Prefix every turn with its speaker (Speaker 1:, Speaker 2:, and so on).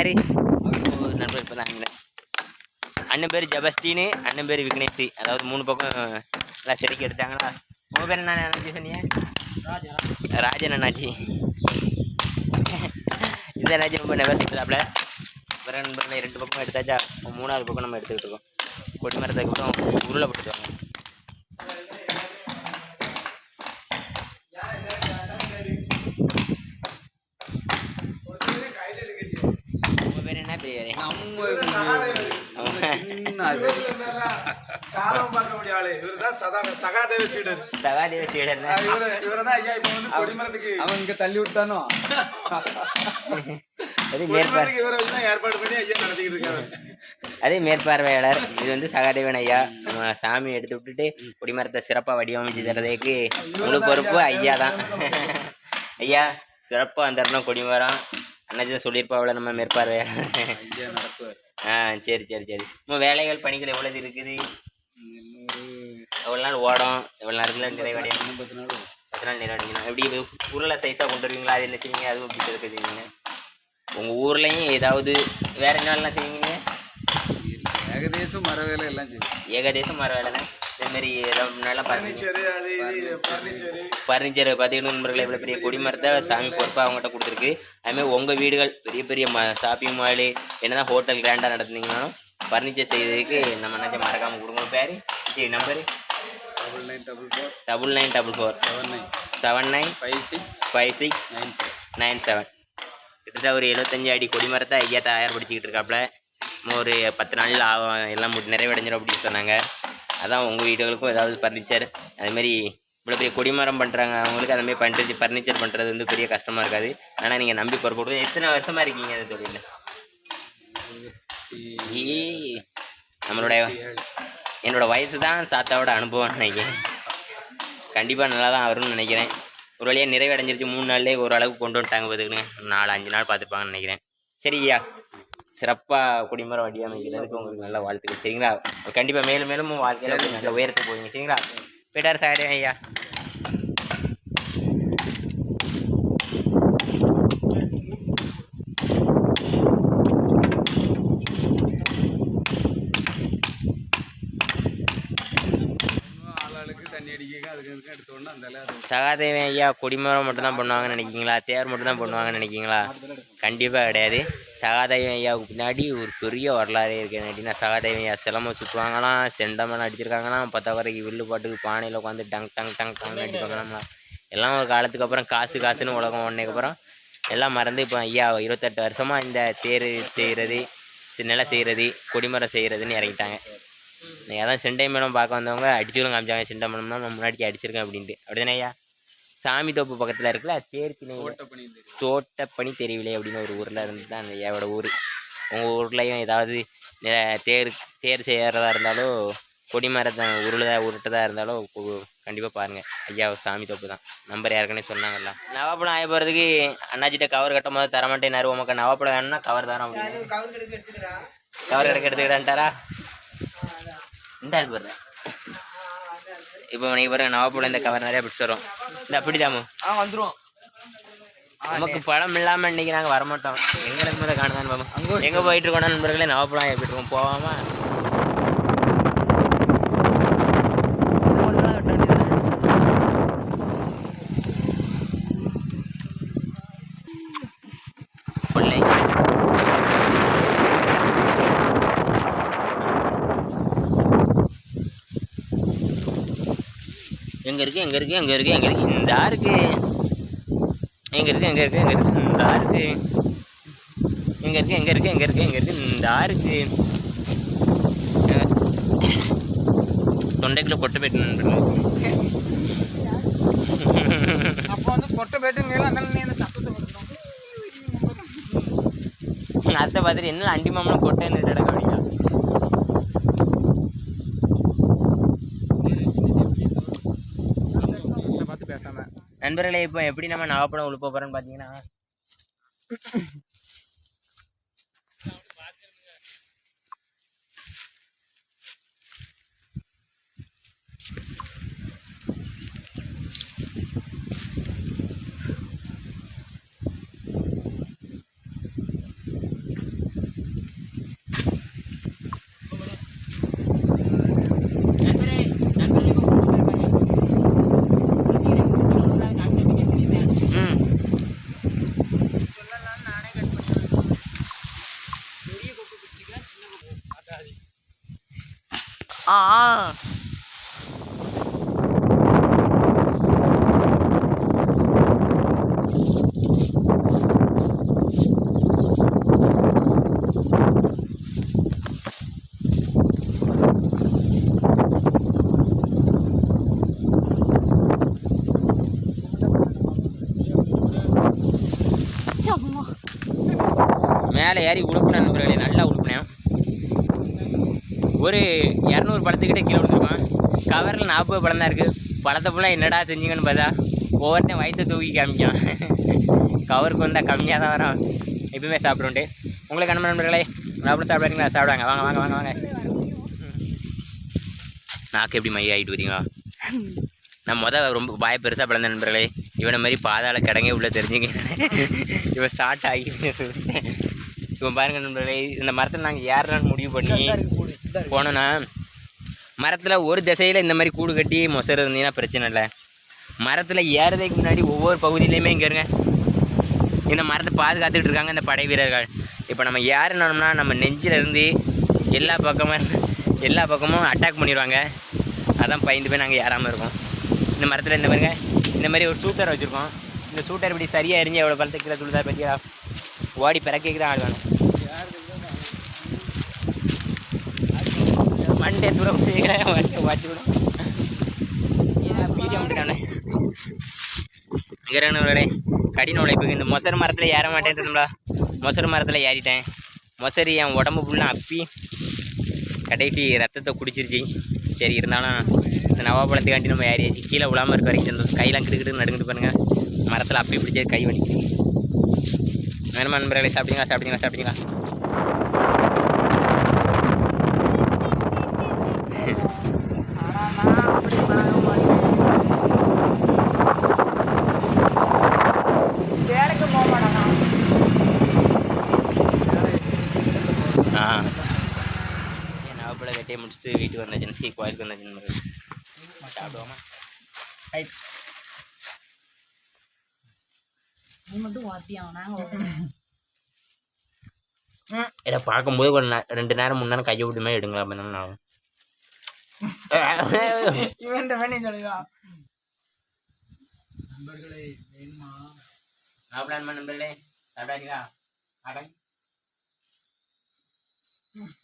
Speaker 1: பேர். நண்பர் இப்போ தான் அண்ணன் பேர் ஜபஸ்டின்னு அண்ணன் பேர் விக்னேஷ். அதாவது மூணு பக்கம் எல்லாம் செதுக்கி எடுத்தாங்களா? உங்கள் பேர் என்ன அண்ணாச்சி சொன்னீங்க? ராஜன் அண்ணாச்சி. இந்த அண்ணாச்சி ரொம்ப நெவர் செய்யலாப்ல வேற நண்பர்களை ரெண்டு பக்கம் எடுத்தாச்சா? மூணாவது பக்கம் நம்ம எடுத்துக்கிட்டு இருக்கோம். கொடி மரத்துக்கு அப்புறம் உருளை போட்டுருவாங்க உங்கள் பேர் என்ன பெரியவரே
Speaker 2: சாதம் பார்க்க முடிய ஆளு இவர்தான் சதா சகாதேவ சீடர்.
Speaker 1: சகாதேவ சீடர்
Speaker 2: இவர இவரதான் ஐயா இப்ப வந்து கொடிமரத்துக்கு.
Speaker 3: அவன் இங்க தள்ளி விட்டானோ?
Speaker 1: அது மேற்பார்
Speaker 2: கொடிமரத்துக்கு இவரை வச்சுதான் ஏற்பாடு பண்ணி ஐயா நடத்திக்கிட்டு இருக்காரு.
Speaker 1: அதே மேற்பார்வையாளர். இது வந்து சகாதேவன் ஐயா. நம்ம சாமி எடுத்து விட்டுட்டு கொடிமரத்தை சிறப்பாக வடிவமைச்சு தர்றதுக்கு முழு பொறுப்பு ஐயா. தான். ஐயா சிறப்பாக வந்துடணும் கொடிமரம். அண்ணாச்சி தான் சொல்லியிருப்பாவில் நம்ம மேற்பார்வையாளர்
Speaker 3: நடத்துவார்.
Speaker 1: ஆ சரி சரி சரி. நம்ம வேலைகள் பணிகள் எவ்வளவு இருக்குது? எவ்வளோ நாள் ஓடும்? எவ்வளோ நேரத்தில் நிறைவடையும்.
Speaker 3: ஐம்பத்தி நாள்
Speaker 1: எத்தனை நாள் நிறைவடைக்கணும் எப்படி உருளை சைஸாக கொண்டு வருவீங்களா? அது என்ன செய்வீங்க? அதுவும் எப்படி இருக்குதுங்க உங்கள் ஊர்லேயும் ஏதாவது வேற என்னெல்லாம் செய்வீங்க
Speaker 3: ஏகதேசம் மர வேலை எல்லாம் செய்யும்
Speaker 1: ஏகதேசம் மர வேலைனா ஏதாவது நல்லா
Speaker 2: ஃபர்னிச்சர்
Speaker 1: பார்த்தீங்கன்னா நண்பர்களே இவ்வளோ பெரிய கொடிமரத்தை சாமி பொறுப்பாக அவங்ககிட்ட கொடுத்துருக்கு. அதுமாதிரி உங்கள் வீடுகள் பெரிய பெரிய ம ஷாப்பிங் மாலு என்னதான் ஹோட்டல் கிராண்டாக நடத்துனீங்கனாலும் ஃபர்னிச்சர் செய்யறதுக்கு நம்ம என்ன மறக்காமல் கொடுங்க. பேர்? சரி number
Speaker 3: double nine double four
Speaker 1: double nine double four
Speaker 3: seven nine
Speaker 1: seven nine
Speaker 3: five six
Speaker 1: five six
Speaker 3: nine seven
Speaker 1: nine seven கிட்டத்தட்ட ஒரு எழுபத்தஞ்சு அடி கொடிமரத்தை ஐயா தயார்படுத்திக்கிட்டு இருக்காப்புல ஒரு பத்து நாளில் ஆகும் எல்லாம் நிறைவடைஞ்சிடும் அப்படின்னு சொன்னாங்க. அதான் உங்கள் வீடுகளுக்கும் ஏதாவது ஃபர்னிச்சர் அதுமாரி இவ்வளோ பெரிய கொடிமரம் பண்ணுறாங்க அவங்களுக்கு அதுமாரி பண்ணுறது ஃபர்னிச்சர் பண்ணுறது வந்து பெரிய கஷ்டமாக இருக்காது. ஆனால் நீங்கள் நம்பி பொறுப்பு எத்தனை வருஷமாக இருக்கீங்க அந்த தொழிலில்? நம்மளுடைய என்னோட வயசு தான் தாத்தாவோட அனுபவம்னு நினைக்கிறேன். கண்டிப்பாக நல்லா தான் வரும்னு நினைக்கிறேன். ஒரு வழியாக நிறைவடைஞ்சிருச்சு மூணு நாள்லேயே ஓரளவுக்கு கொண்டு வந்துட்டாங்க பார்த்துக்கணுங்க நாலு அஞ்சு நாள் பார்த்துருப்பாங்கன்னு நினைக்கிறேன். சரியா சிறப்பாக குடிமரம் வடிவமைக்கிறதுக்கு உங்களுக்கு நல்ல வாழ்த்துக்கள். சரிங்களா? கண்டிப்பாக மேலும் மேலும் வாழ்க்கையில் நல்ல உயரத்துக்கு போவீங்க. சரிங்களா? போயிட்டார் சார் ஐயா. சகாதேவன் ஐயா கொடிமரம் மட்டும்தான் பண்ணுவாங்கன்னு நினைக்கிங்களா தேர் மட்டும்தான் பண்ணுவாங்கன்னு நினைக்கிங்களா கண்டிப்பாக கிடையாது. சகாதேவன் ஐயாவுக்கு பின்னாடி ஒரு பெரிய வரலாறே இருக்குது அப்படின்னா சகாதேவன் ஐயா சிலம்பம் சுற்றுவாங்களாம் செண்டமெல்லாம் அடிச்சிருக்காங்களாம் பத்தா வரைக்கும் வில்லு பாட்டுக்கு பானையில் உட்காந்து டங் டங் டங் டங் அடிப்பாங்களாம் எல்லாம் ஒரு காலத்துக்கு அப்புறம் காசு காசுன்னு உலகம் ஒன்றைக்கப்புறம் எல்லாம் மறந்து இப்போ ஐயா இருபத்தெட்டு வருஷமாக இந்த தேர் செய்கிறது நிலை செய்கிறது கொடிமரம் செய்கிறதுன்னு இறங்கிட்டாங்க. அதான் செண்டை மேளம் பார்க்க வந்தவங்க அடிச்சுடும் காமிச்சாங்க செண்டை மேளம் தான் நான் முன்னாடி அடிச்சிருக்கேன் அப்படின்ட்டு. அப்படிதானே ஐயா? சாமி தோப்பு பக்கத்தில் இருக்குல்ல தேர் திணை
Speaker 3: ஓட்ட பண்ணி தெரியும்
Speaker 1: தோட்டப்பணி தெரியவில்லை அப்படின்னு ஒரு ஊரில் இருந்து தான் அந்த ஐயாவோட ஊர். உங்கள் ஊர்லேயும் ஏதாவது தேர் தேர் செய்கிறதா இருந்தாலும் கொடிமரத்தை உருளதா உருட்டதாக இருந்தாலும் கண்டிப்பாக பாருங்கள் ஐயா சாமி தோப்பு தான். நம்பர் ஏற்கனவே சொன்னாங்கல்ல. நவாப்பழம் ஆய போகிறதுக்கு அண்ணாச்சிட்ட கவர் கட்டும் போது தரமாட்டேனாரு உமக்கு நவாப்பழம் வேணும்னா கவர் தரோம் அப்படின்னு.
Speaker 2: கவர் கெடுக்க எடுத்துக்கடா.
Speaker 1: கவர் கிடைக்க எடுத்துக்கிட்டான்ட்டாரா இந்த பாருங்க இப்போ நீங்கள் பாருங்க நவாப்பழம் இந்த கவர் நிறைய பிடிச்சி வரும் இந்த அப்படிதாமோ
Speaker 2: ஆ வந்துரும்.
Speaker 1: நமக்கு பழம் இல்லாமல் இன்னைக்கு நாங்கள் வரமாட்டோம். எங்களுக்கு முதல் காணுதான் பாப்போம் எங்கே போயிட்டு இருக்கோம் நண்பர்களே நவாப்பழம் எப்படி இருக்கோம்? போகாம பிள்ளை எங்க இருக்கு எங்க இருக்கு எங்க இருக்கு எங்க இருக்கு? இந்த இருக்கு. எங்க இருக்கு எங்க இருக்கு எங்க இருக்கு? இந்த இருக்கு. எங்க இருக்கு எங்க இருக்கு எங்க இருக்கு எங்க இருக்கு? இந்த இருக்கு. தொண்டைக்குள்ள கொட்டை போயிட்டு நண்பர்களே.
Speaker 2: அப்போ வந்து கொட்டை போயிட்டு நீ அந்த நீ அந்த சத்தத்தை கொடுக்கணும்
Speaker 1: அத்தை பார்த்துட்டு என்ன அண்டி மாமனும் கொட்டை நின்றுட கவனிக்கா
Speaker 2: இதை பார்த்து பேசாம
Speaker 1: நண்பர்களே இப்போ எப்படி நம்ம நாகப்படம் உழுப்ப போகிறோன்னு பார்த்தீங்கன்னா ஆ. மேலே ஏறி உழுப்பினேன் நண்பர்களே நல்லா ஒரு இரநூறு பழத்துக்கிட்ட கீழே விழுந்துருப்பான் கவரில் நாற்பது பழம் தான் இருக்குது பழத்தை ஃபுல்லாக என்னடா செஞ்சீங்கன்னு பார்த்தா ஒவ்வொருத்தையும் வயிற்று தூக்கி காமிக்கலாம் கவருக்கு வந்தால் கம்மியாக தான் வரும். எப்பவுமே சாப்பிடுண்டு உங்களுக்கு என்ன நண்பர்களே? சாப்பிட சாப்பிடுறீங்களா சாப்பிடுவாங்க வாங்க வாங்க வாங்க வாங்க. நாக்கு எப்படி மைய ஆகிட்டு வரீங்களா நான் மொதல் ரொம்ப பாய பெருசாக பிறந்த நண்பர்களே. இவனை மாதிரி பாதாள கிடங்கே உள்ளே தெரிஞ்சுங்க. இவன் ஸ்டார்ட் ஆகி இவன் பாருங்க நண்பர்களே இந்த மரத்தில் நாங்கள் ஏறலான்னு முடிவு பண்ணி போனோன்னா மரத்தில் ஒரு திசையில் இந்த மாதிரி கூடு கட்டி மொசர் இருந்தீங்கன்னா பிரச்சனை இல்லை. மரத்தில் ஏறதுக்கு முன்னாடி ஒவ்வொரு பகுதியிலையுமே இங்கே இருங்க. இந்த மரத்தை பாதுகாத்துக்கிட்டு இருக்காங்க இந்த படை வீரர்கள். இப்போ நம்ம ஏறினோம்னா நம்ம நெஞ்சில் இருந்து எல்லா பக்கமும் எல்லா பக்கமும் அட்டாக் பண்ணிடுவாங்க. அதான் பயந்து போய் நாங்கள் ஏறாமல் இருக்கோம். இந்த மரத்தில் இந்த மாதிரிங்க இந்த மாதிரி ஒரு சூட்டர் வச்சுருக்கோம். இந்த சூட்டர் இப்படி சரியாக எரிஞ்சு எவ்வளோ பழத்தை கீழே துளுதா பற்றியா ஓடி பிறக்கைக்கு தான் ஆடுவாங்க. மண்டே தூரம் வண்டி வாட்டி விடும் ஏன் பீடியம் விட்டுட்டானே நிகரனவர்களே கடின உழைப்புக்கு இந்த மொசர் மரத்தில் ஏற மாட்டேன்றதுங்களா மொசர் மரத்தில் ஏறிட்டேன். மொசரி என் உடம்பு ஃபுல்லாக அப்பி கடைசி ரத்தத்தை குடிச்சிருச்சு. சரி இருந்தாலும் இந்த நவாப்பழத்துக்காண்டி நம்ம ஏறியாச்சு. கீழே விழாமல் இருக்க வரைக்கும் சந்தோஷம் கையெல்லாம் கிடுக்கிட்டு நடுங்கிட்டு பாருங்க. மரத்தில் அப்பி பிடிச்சது கை வலிக்குது. வேணுமா நண்பர்களே சாப்பிட்டீங்களா சாப்பிட்டீங்களா சாப்பிட்டீங்களா ஆ என் நவப்பழ கட்டியை முடிச்சுட்டு வீட்டுக்கு வந்தாச்சு சீ கோயிலுக்கு வந்தாச்சு நண்பர்களே சாப்பிடுவோமா?
Speaker 4: நீ மட்டும் வாத்தியா
Speaker 1: பார்க்கும்போது ஒரு ரெண்டு நேரம் மூணு நேரம் கையை விட்டு மாதிரி எடுங்களா அப்போ நான்
Speaker 2: பண்ண
Speaker 1: நண்பர்களே சாப்பிடாதீங்களா? Adam Yeah.